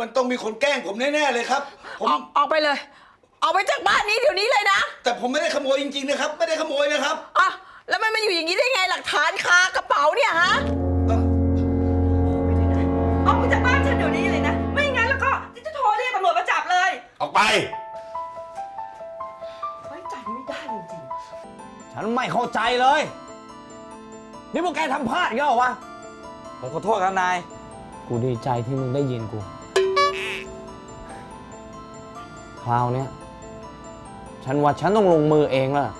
มันต้องมีคนแกล้งผมแน่ ๆ เลยครับผมออกออกไปเลย ออกไปจากบ้านนี้เดี๋ยวนี้เลยนะแต่ผมไม่ได้ขโมยจริง ๆ นะครับ ไม่ได้ขโมยนะครับอะแล้วมันมาอยู่อย่างนี้ได้ไงหลักฐานคากระเป๋าเนี่ยฮะเอ่อออกไปจากบ้านฉันเดี๋ยวนี้เลยนะ ไม่งั้นแล้วก็จะโทรเรียกตำรวจมาจับเลยออกไป ไว้ใจไม่ได้จริงฉันไม่เข้าใจเลย นี่พวกแกทำพลาดอีกแล้วเหรอวะ ผมขอโทษครับนาย กูดีใจที่มึงได้ยินกู คราวเนี้ยฉันว่าฉันต้องลงมือเองแล้วล่ะ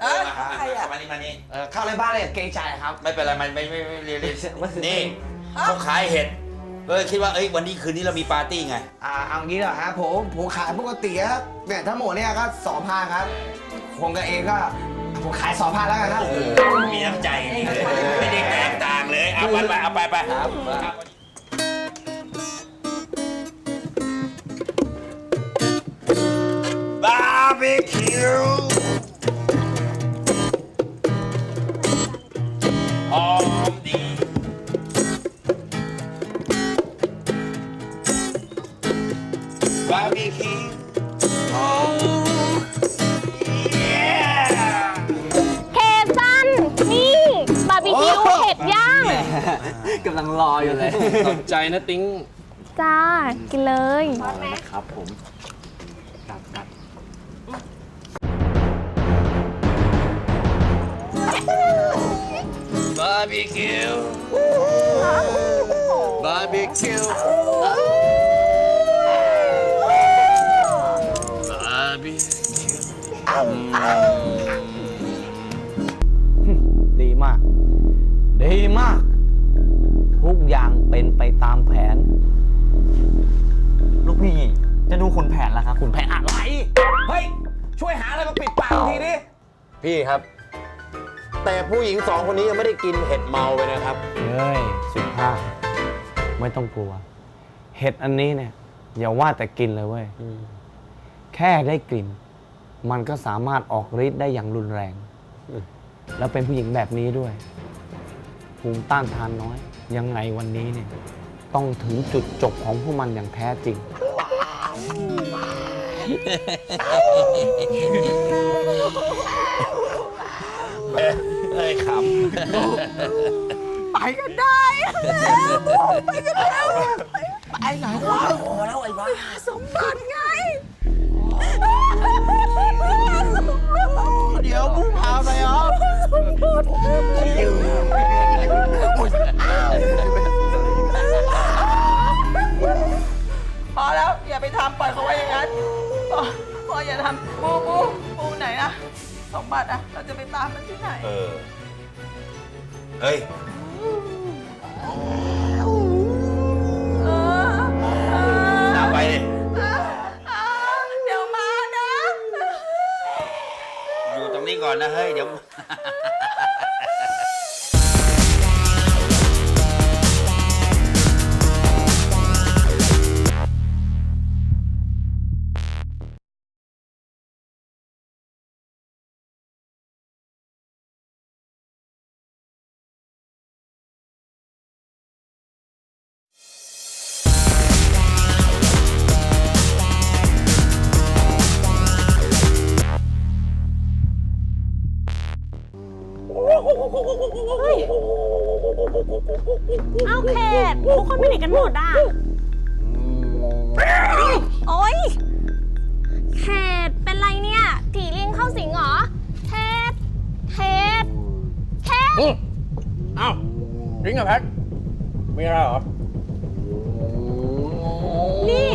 เออใครอะ มานี่มานี่เออเข้าในบ้านเลยเกรงใจครับ ไม่เป็นไรมันไม่ไม่ไม่เรียนนี่เขาขายเห็ดก็เลยคิดว่าเอ้ยวันนี้คืนนี้เรามีปาร์ตี้ไง อ่าเอางี้เหรอครับผมผมขายปกติครับเนี่ยทั้งหมดเนี่ยก็สองพันครับผมกันเองก็ผมขายสองพันแล้วกันครับ มีน้ำใจนี่เลยไม่ได้แตกต่างเลยเอาไปไปเอาไปไปาร์บีคิวหอมดีบาร์บีคิวหอมเย้เคซันนี่บาร์บีคิวเห็ดย่าง กำลังรออยู่เลยตกใจนะ ติ้งจ้า กินเลย ครับผม barbecue barbecue barbecue ดีมาก ดีมาก ทุกอย่างเป็นไปตามแผน ลูกพี่จะดูขุนแผนแล้วครับคุณแผนอะไร เฮ้ย ช่วยหาอะไรมาปิดปากทีดิพี่ครับ แต่ผู้หญิงสองคนนี้ยังไม่ได้กินเห็ดเมาไปนะครับ เฮ้ย สุภาพ ไม่ต้องกลัว เห็ดอันนี้เนี่ย อย่าว่าแต่กินเลยเว้ย แค่ได้กลิ่น มันก็สามารถออกฤทธิ์ได้อย่างรุนแรงแล้วเป็นผู้หญิงแบบนี้ด้วย ภูมิต้านทานน้อย ยังไงวันนี้เนี่ย ต้องถึงจุดจบของพวกมันอย่างแท้จริง เอ้ยขไปกันได้แล้วไปกันแล้วไปไหนวะโอ้แล้วไอ้บ้าสมบัติไงเดี๋ยวผู้พาไปอ๋อพอแล้วอย่าไปทำปล่อยเขาไว้อย่างนั้นพอพออย่าทำปูปูปูไหนนะ สมบัติอะเราจะไปตามมันที่ไหนำเออ เฮ้ย เออเออตามไปดิเดี๋ยวมานะ อยู่ตรงนี้ก่อนนะเฮ้ย เดี๋ยว หนกันหมดอะ โอ๊ยเขตเป็นไรเนี่ย ผีลิงเข้าสิงเหรอเขตเขตเขตเอ้าดิ้งกับแพทมีอะไรเหรอ นี่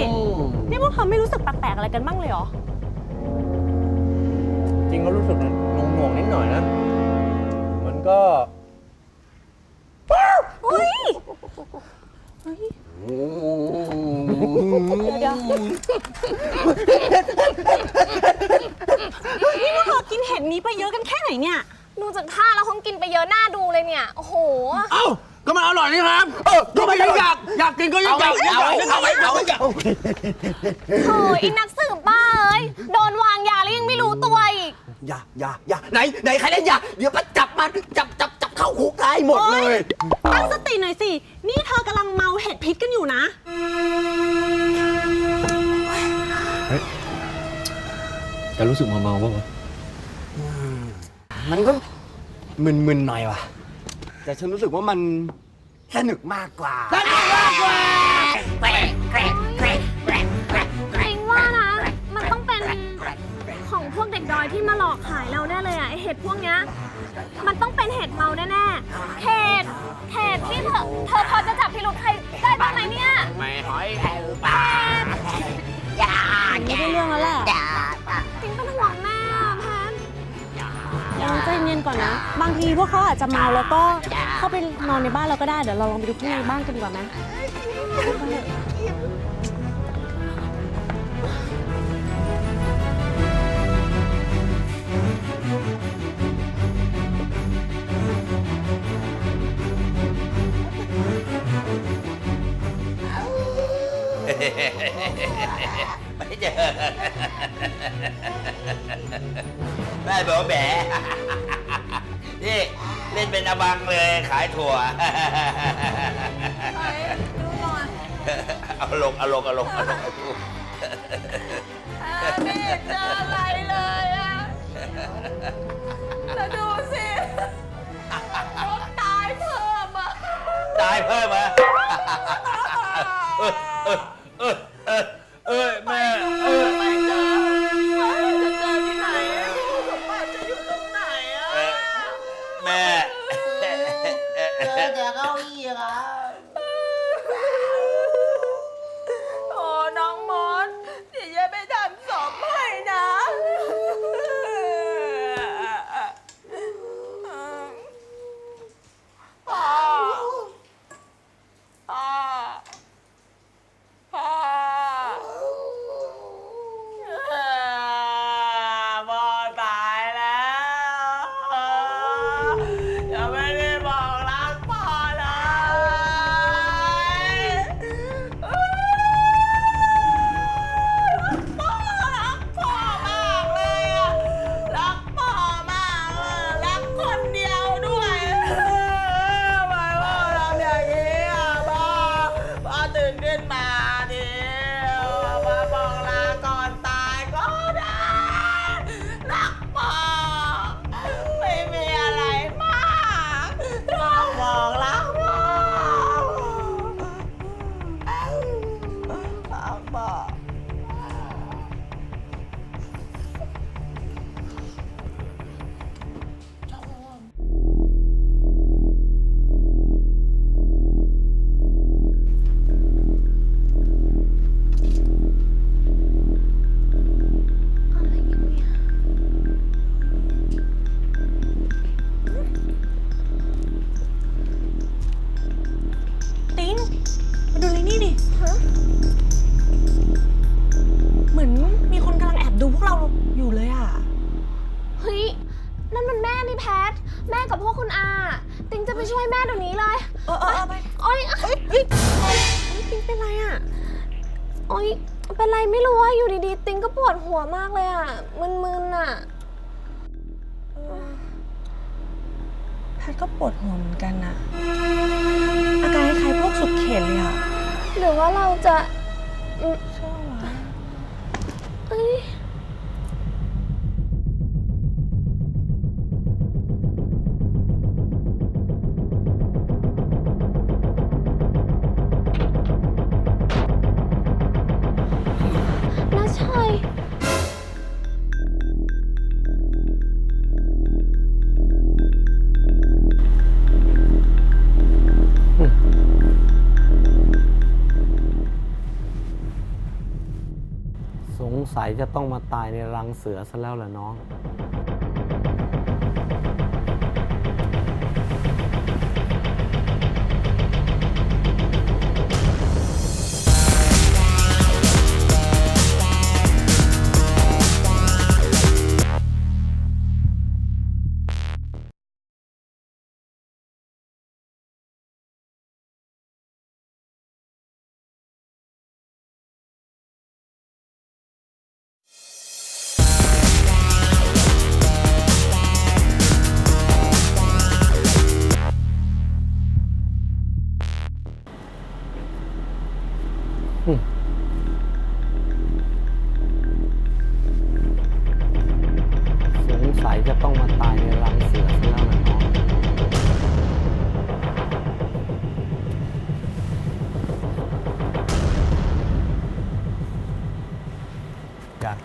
นี่พวกเธอไม่รู้สึกแปลกๆอะไรกันบ้างเลยเหรอ จริงก็รู้สึกหน่วงๆนิดหน่อยนะ มันก็เฮ้ย เดี๋ยวนี่พวกเธอกินเห็ดนี้ไปเยอะกันแค่ไหนเนี่ย ดูจากท่าแล้วคงกินไปเยอะหน้าดูเลยเนี่ย โอ้โห เอ้าก็มันอร่อยนี่ครับเออก็ไม่อยากอยากกินก็ยากอยากอยากเอาไว้เอาไว้เอาไว้โอ้ยอ้นักสืบบ้าเอ้ย โดนวางยาแล้วยังไม่รู้ตัวอีก อย่าอย่าอย่าไหนไหนใครเล่นยาเดี๋ยวไปจับมันจับจับ เข้าคุกได้หมดเลย ตั้งสติหน่อยสิ นี่เธอกำลังเมาเห็ดพิษกันอยู่นะจะรู้สึกเมาๆบ้างไหมมันก็มึนๆหน่อยว่ะ แต่ฉันรู้สึกว่ามันสนุกมากกว่าเอง ที่มาหลอกขายเราแน่เลยอะไอเห็ดพวกเนี้ยมันต้องเป็นเห็ดเมาแน่ๆเห็ดเห็ดที่เธอเธอพอจะจับพิรุธใครได้บ้างไหมเนี่ยไม่หอยไม่ได้เรื่องแล้วแหละจริงเป็นห่วงแม่อะแพนเราใจเย็นๆก่อนนะ บางทีพวกเขาอาจจะเมาแล้วก็เข้าไปนอนในบ้านเราก็ได้เดี๋ยวเราลองไปดูข้างในบ้านกันดีกว่าไหม ไม่เจอแม่บอกแหมนี่เล่นเป็นอบังเลยขายถั่วดูหน่อยเอาลงเอาลงเอาลงเอาลงไอ้ผู้อ่าไม่เห็นเจออะไรเลยอะแล้วดู แม่นี่แพท แม่กับพวกคุณอา ติงจะไปช่วยแม่เดี๋ยวนี้เลย เออเออเออไปโอ๊ยเอ้ยเอ้ยติงเป็นไรอะ โอ๊ย เป็นไรไม่รู้ว่าอยู่ดีๆ ติงก็ปวดหัวมากเลยอะ มึนๆอะ แพทก็ปวดหัวเหมือนกันนะอาการคล้ายๆพวกสุดเข็นเลยอะหรือว่าเราจะอืมใช่ไหมวะเอ้ย จะต้องมาตายในรังเสือซะแล้วล่ะน้อง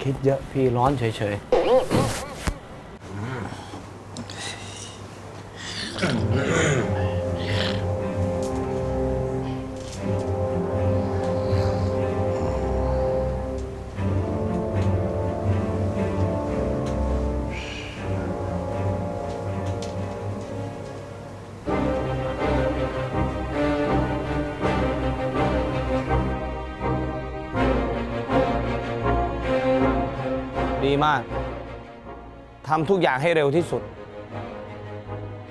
คิดเยอะพี่ร้อนเฉยๆ ทำทุกอย่างให้เร็วที่สุด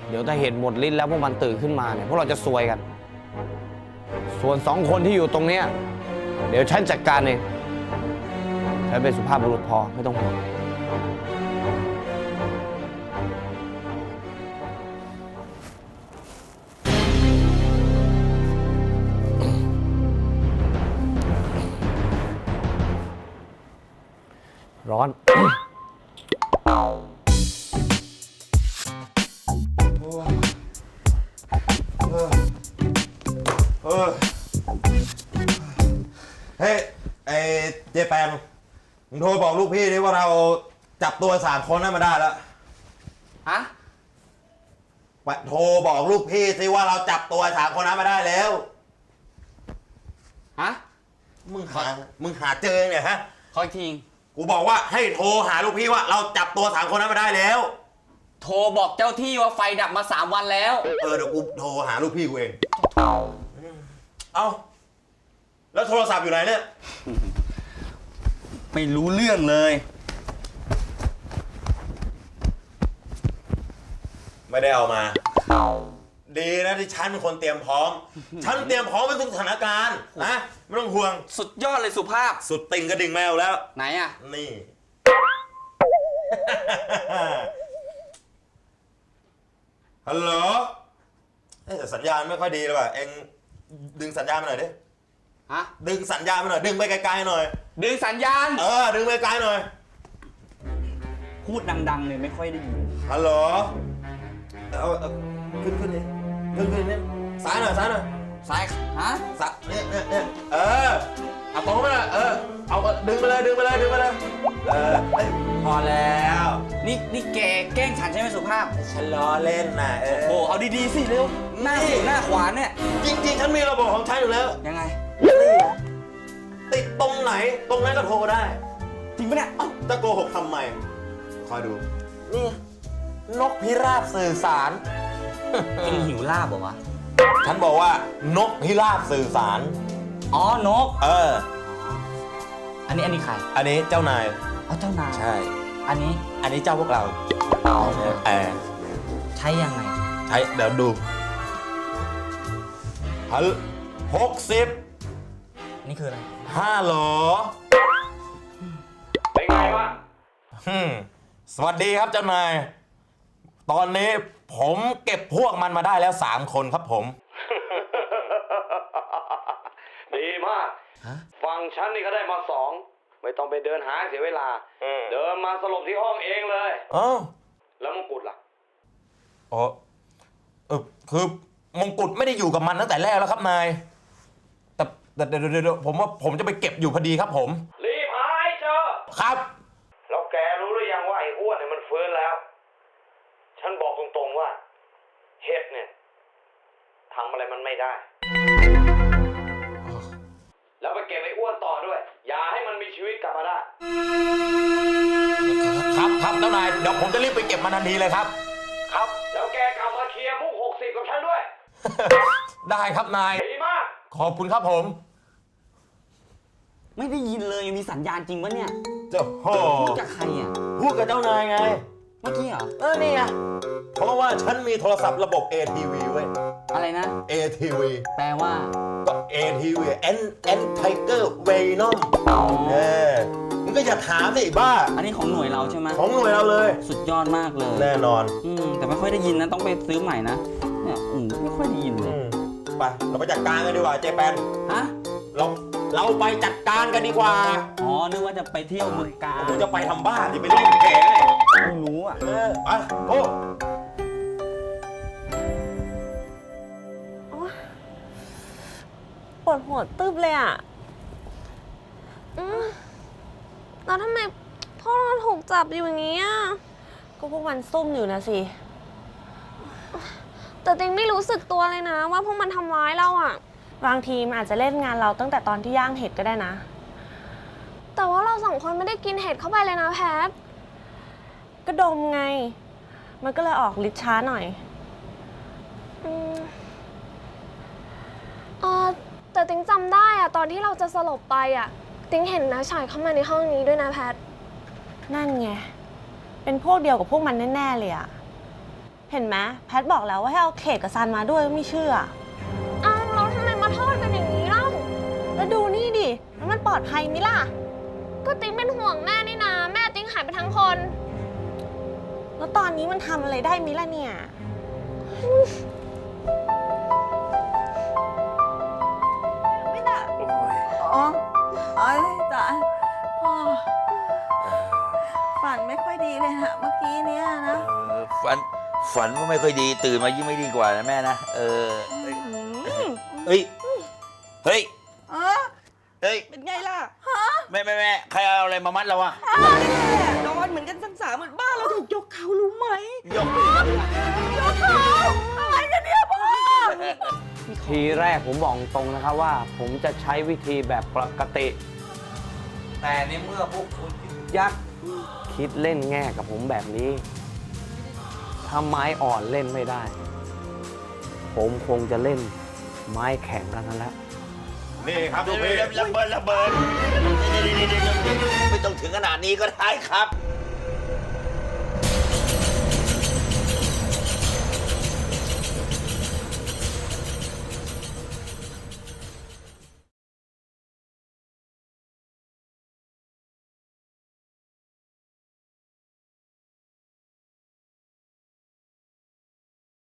เดี๋ยวถ้าเห็นหมดลิ้นแล้วพวกมันตื่นขึ้นมาเนี่ยพวกเราจะซวยกัน ส่วนสองคนที่อยู่ตรงเนี้ยเดี๋ยวฉันจัดการเองฉันเป็นสุภาพบุรุษพอไม่ต้องห่วง โทรบอกลูกพี่ดิว่าเราจับตัวสามคนนั้นมาได้แล้วฮะไปโทรบอกลูกพี่สิว่าเราจับตัวสามคนนั้นมาได้แล้ว ฮะมึงหา มึงหาเจอเนี่ยฮะ ขออีกทีกูบอกว่าให้โทรหาลูกพี่ว่าเราจับตัวสามคนนั้นมาได้แล้ว โทรบอกเจ้าที่ว่าไฟดับมาสามวันแล้ว เออเดี๋ยวกูโทรหาลูกพี่กูเอง เอาแล้วโทรศัพท์อยู่ไหนเนี่ย ไม่รู้เรื่องเลย ไม่ได้เอามา ดีนะที่ฉันเป็นคนเตรียมพร้อม ฉันเตรียมพร้อมไปทุกสถานการณ์นะไม่ต้องห่วง สุดยอดเลยสุภาพ สุดติ่งกระดิ่งแมวแล้ว ไหนอะ นี่ ฮัลโหลเอ๊ะแต่สัญญาณไม่ค่อยดีเลยว่ะ เอ็งดึงสัญญาณมาหน่อยดิ ฮะ ดึงสัญญาณมาหน่อย ดึงไปไกลๆหน่อย ดึงสัญญาณ เออ ดึงไปไกลหน่อย พูดดังๆเลยไม่ค่อยได้ยิน ฮัลโหล เอาเอาขึ้นขึ้นดิขึ้นขึ้นนี่ซ้ายหน่อยซ้ายหน่อยซ้ายฮะ ซ้ายเนี่ยเนี่ยเนี่ยเออเอาตรงมาเลยเออเอาเอาดึงไปเลยดึงไปเลยดึงไปเลย เออเอ้ยพอแล้ว นี่นี่แกแกล้งฉันใช่ไหมสุภาพ ฉันล้อเล่นนะเออโอ้เอาดีๆสิเร็ว หน้าสิวหน้าขวาเนี่ย จริงๆ ฉันมีระบบของฉันอยู่แล้ว ยังไง ติดตรงไหน ตรงนั้นก็โทรได้ จริงปะเนี่ย เอ้าจะโกหกทำไม คอยดู นี่นกพิราบสื่อสาร เอ็งหิวลาบเหรอวะ ฉันบอกว่านกพิราบสื่อสาร อ๋อนก เออ อันนี้อันนี้ใครอันนี้เจ้านาย อ๋อเจ้านายใช่ อันนี้อันนี้เจ้าพวกเราอเออใช้ยังไง ใช้เดี๋ยวดูฮัลหกสิบ นี่คืออะไรห้าหรอเป็นไงวะสวัสดีครับเจ้านาย ตอนนี้ผมเก็บพวกมันมาได้แล้วสามคนครับผม ดีมากฟังฉันนี่ก็ได้มาสอง ไม่ต้องไปเดินหาเสียเวลาเดินมาสลบที่ห้องเองเลย เอ้า แล้วมงกุฎล่ะ อ๋อเออคือมงกุฎไม่ได้อยู่กับมันตั้งแต่แรกแล้วครับนาย แต่แต่เดี๋ยวเดี๋ยวเดี๋ยวผมว่าผมจะไปเก็บอยู่พอดีครับผม รีบหาให้เจอ ครับ แล้วแกรู้หรือยังว่าไอ้อ้วนเนี่ยมันฟื้นแล้ว ฉันบอกตรงๆว่าเห็ดเนี่ยทำอะไรมันไม่ได้ แล้วไปเก็บไอ้อ้วนต่อด้วย อย่าให้มันมีชีวิตกลับมาได้ ครับครับเจ้านายเดี๋ยวผมจะรีบไปเก็บมันทันทีเลยครับ ครับ แล้วแกกลับมาเคลียร์มุกหกสิบกับฉันด้วย ได้ครับนายดีมาก ขอบคุณครับผม ไม่ได้ยินเลยมีสัญญาณจริงปะเนี่ยเจ้าโหพูดกับใครอะพูดกับเจ้านายไง เมื่อกี้เหรอเออนี่ไงเพราะว่าฉันมีโทรศัพท์ระบบ ATV เว้ย อะไรนะ ATV แปลว่า ก็ ATV N N Tiger Venom เออมึงก็อย่าถามสิไอ้บ้า อันนี้ของหน่วยเราใช่ไหมของหน่วยเราเลย สุดยอดมากเลยแน่นอน อืมแต่ไม่ค่อยได้ยินนะต้องไปซื้อใหม่นะเนี่ยอืมไม่ค่อยได้ยินเลอืยม ไป เราไปจัดการกันดีกว่าเจแปนฮะ เราเราไปจัดการกันดีกว่าอ๋อ นึกว่าจะไปเที่ยวบึงกาฬผมจะไปทำบ้านจะไปเล่นแผลไงไม่รู้อะ เออไปโอ้ปวดหัวตึบเลยอะอืมแล้วทำไมพ่อเราถูกจับอยู่อย่างนี้อะก็พวกมันซุ่มอยู่นะสิ แต่ติงไม่รู้สึกตัวเลยนะ ว่าพวกมันทำร้ายเราอะบางทีมันอาจจะเล่นงานเราตั้งแต่ตอนที่ย่างเห็ดก็ได้นะ แต่ว่าเราสองคนไม่ได้กินเห็ดเข้าไปเลยนะแพท ก็ดมไง มันก็เลยออกฤทธิ์ช้าหน่อย อืมเออแต่ติงจำได้อะตอนที่เราจะสลบไปอะติงเห็นนะชายเข้ามาในห้องนี้ด้วยนะแพท นั่นไง เป็นพวกเดียวกับพวกมันแน่ ๆ เลยอะ เห็นไหมแพทบอกแล้วว่าให้เอาเขตกับซันมาด้วยไม่เชื่ออ้าวเราทำไมมาโทษกันอย่างนี้เล่าแล้วดูนี่ดิแล้วมันปลอดภัยไหมล่ะ ก็ติงเป็นห่วงแม่นี่นะ แม่ติงหายไปทั้งคน แล้วตอนนี้มันทำอะไรได้ไหมล่ะเนี่ยไม่น่ะอ๋ออ๋อจ๋าพ่อฝันไม่ค่อยดีเลยนะเมื่อกี้เนี้ยนะเออฝัน ฝันว่าไม่ค่อยดี ตื่นมายิ่งไม่ดีกว่านะแม่นะ เออ เฮ้ย เฮ้ย เออเฮ้ย เป็นไงล่ะแม่แม่แม่ใครเอาอะไรมามัดเราอะนอนเหมือนกันทั้งสามเหมือนบ้านเราถูกยกเขารู้ไหมยกยกเขาอะไรกันเนี่ยพ่อทีแรกผมบอกตรงนะครับว่า ผมจะใช้วิธีแบบปกติ แต่ในเมื่อพวกคุณยักษ์คิดเล่นแง่กับผมแบบนี้ ถ้าไม้อ่อนเล่นไม่ได้ ผมคงจะเล่นไม้แข็งกันนั่นแหละนี่ครับลูกพี่ระเบิดระเบิดไม่ต้องถึงขนาดนี้ก็ได้ครับ